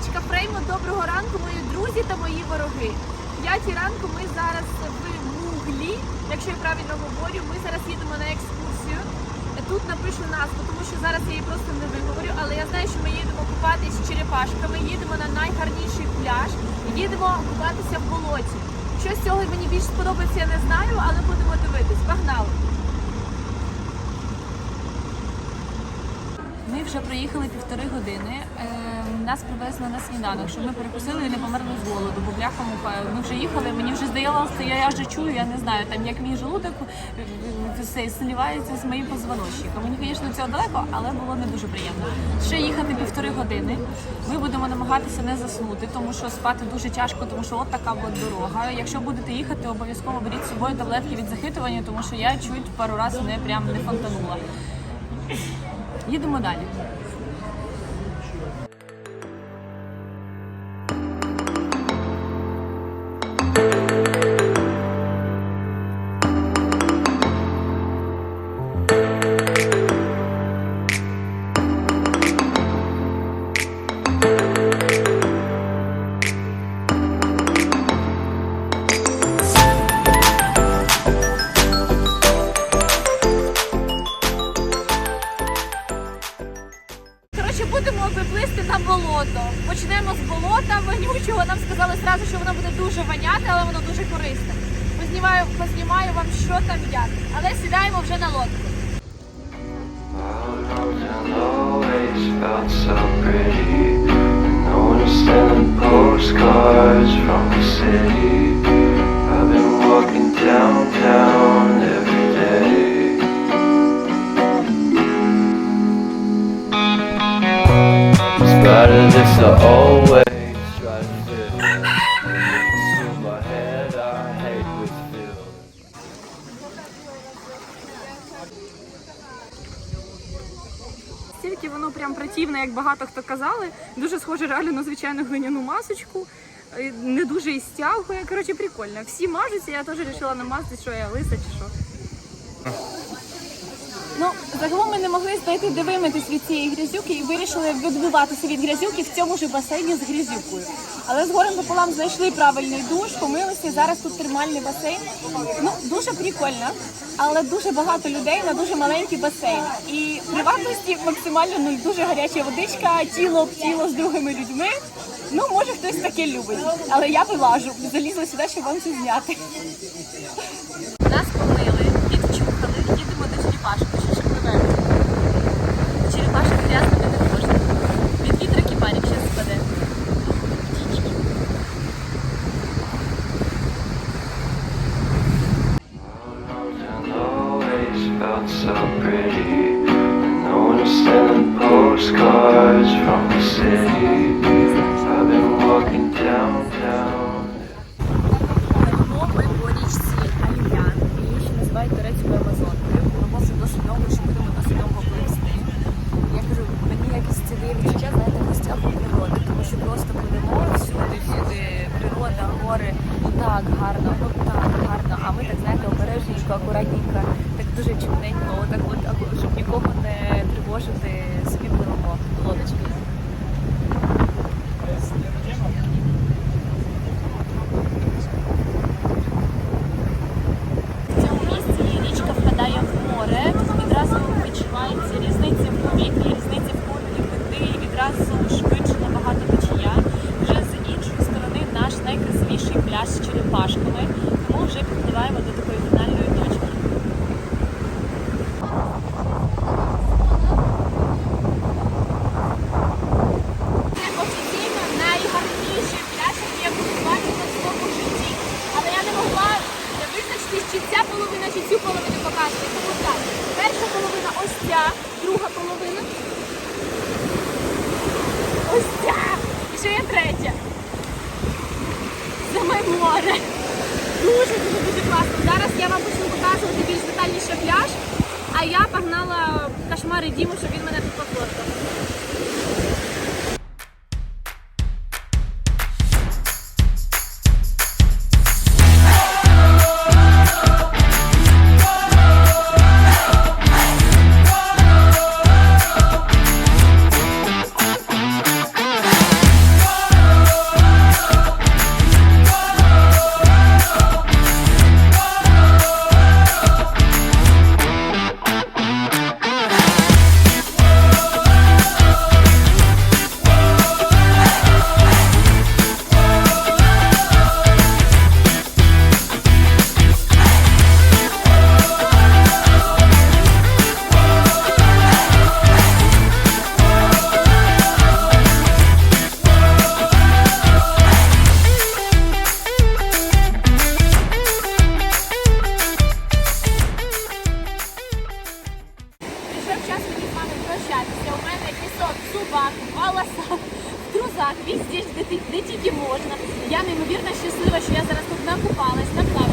Лілічка Фреймо, доброго ранку, мої друзі та мої вороги. П'ятій ранку ми зараз в Муглі, якщо я правильно говорю, ми зараз їдемо на екскурсію. Тут напишу назву, тому що зараз я її просто не виговорю, але я знаю, що ми їдемо купатись черепашками, їдемо на найгарніший пляж, їдемо купатися в болоті. Що з цього мені більше сподобається, я не знаю, але будемо дивитись. Погнали! Ми вже проїхали півтори години. Е, Нас привезли на сніданок, щоб ми перекусили і не померли з голоду, бо бляха муха. Ми вже їхали. Мені вже здавалося, я, я вже чую, я не знаю, там як мій желудок е, е, все сливається з моїм позвоночником. Мені, звісно, цього далеко, але було не дуже приємно. Ще їхати півтори години. Ми будемо намагатися не заснути, тому що спати дуже тяжко, тому що от така от дорога. Якщо будете їхати, обов'язково беріть з собою таблетки від захитування, тому що я чуть пару разів не прям не фонтанула. Їдемо далі. Болота вонючого. Нам сказали зразу, що воно буде дуже воняти, але воно дуже корисне. Познімаю, познімаю вам, що там як. Але сідаємо вже на лодку. And always felt Стільки воно прям працівне, як багато хто казали. Дуже схоже реально на звичайну глиняну масочку. Не дуже і стягує. Коротше, прикольно. Всі мажуться, я теж вирішила намазати, що я лиса чи що. Ну, загалом ми не могли знайти, де вимитись від цієї грязюки і вирішили відбиватися від грязюки в цьому ж басейні з грязюкою. Але з горем пополам знайшли правильний душ, помилися. Зараз тут термальний басейн. Ну, дуже прикольно, але дуже багато людей на дуже маленький басейн. І приватності максимально ну, дуже гаряча водичка, тіло об тіло з другими людьми. Ну, може, хтось таке любить. Але я вилажу, залізла сюди, щоб вам це зняти. Йдемо ми по річці її ще називають турецькою Амазонкою. Ми може досить довго, що будемо досить довго пливсти. Я кажу, мені якісь це дає відчуття, знаєте, природи, тому що просто пливемо всюди, природа, гори, так гарно, ну так гарно. А ми так знаєте, обережненько, акуратненько, так дуже чутненько, отак от, щоб нікого не тривожити, собі пливемо лодочкою. В цьому місці річка впадає в море. Відразу відчувається різниця в повітрі, різниця в кольорі води і відразу швидше набагато течія. Вже з іншої сторони наш найкрасивіший пляж з черепашками. Тому вже підпливаємо до такої фінальної точки. Офіційно найгарніший пляж, який я буду бачити в своєму житті. Але я не могла визначитись, чи ця половина, чи цю половину показувати. Тому так, перша половина ось друга половина. Ось ця. І ще є третя. Саме море. Дуже дуже дуже класно. Зараз я вам почну показувати більш детальніше пляж, а я погнала кошмари Діму, щоб він мене тут пофоткав. полосах, в трусах, везде, де, де тільки можна. Я неймовірно щаслива, що я зараз тут накупалась, наплавала.